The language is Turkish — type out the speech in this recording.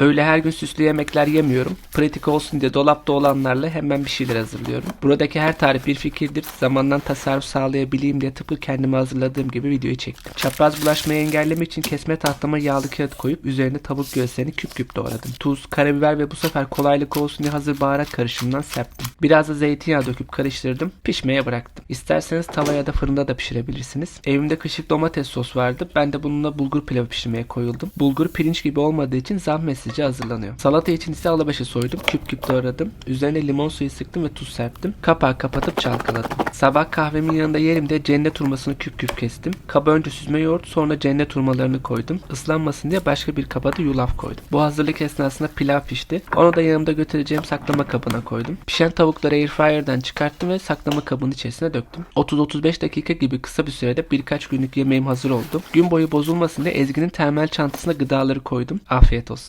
Öyle her gün süslü yemekler yemiyorum. Pratik olsun diye dolapta olanlarla hemen bir şeyler hazırlıyorum. Buradaki her tarif bir fikirdir. Zamandan tasarruf sağlayabileyim diye tıpkı kendime hazırladığım gibi videoyu çektim. Çapraz bulaşmayı engellemek için kesme tahtama yağlı kağıt koyup üzerine tavuk göğüslerini küp küp doğradım. Tuz, karabiber ve bu sefer kolaylık olsun diye hazır baharat karışımından serptim. Biraz da zeytinyağı döküp karıştırdım. Pişmeye bıraktım. İsterseniz tava ya da fırında da pişirebilirsiniz. Evimde kışlık domates sos vardı. Ben de bununla bulgur pilavı pişirmeye koyuldum. Bulgur pirinç gibi olmadığı için zahmetsizce hazırlanıyor. Salata için ise alabaşı soydum. Küp küp doğradım. Üzerine limon suyu sıktım ve tuz serptim. Kapağı kapatıp çalkaladım. Sabah kahvemin yanında yerimde cennet hurmasını küp küp kestim. Kaba önce süzme yoğurt sonra cennet hurmalarını koydum. Islanmasın diye başka bir kaba da yulaf koydum. Bu hazırlık esnasında pilav pişti. Onu da yanımda götüreceğim saklama kabına koydum. Pişen tavukları airfryer'dan çıkarttım ve saklama kabının içerisine döktüm. 30-35 dakika gibi kısa bir sürede birkaç günlük yemeğim hazır oldu. Gün boyu bozulmasın diye Ezgi'nin termal çantasına gıdaları koydum. Afiyet olsun.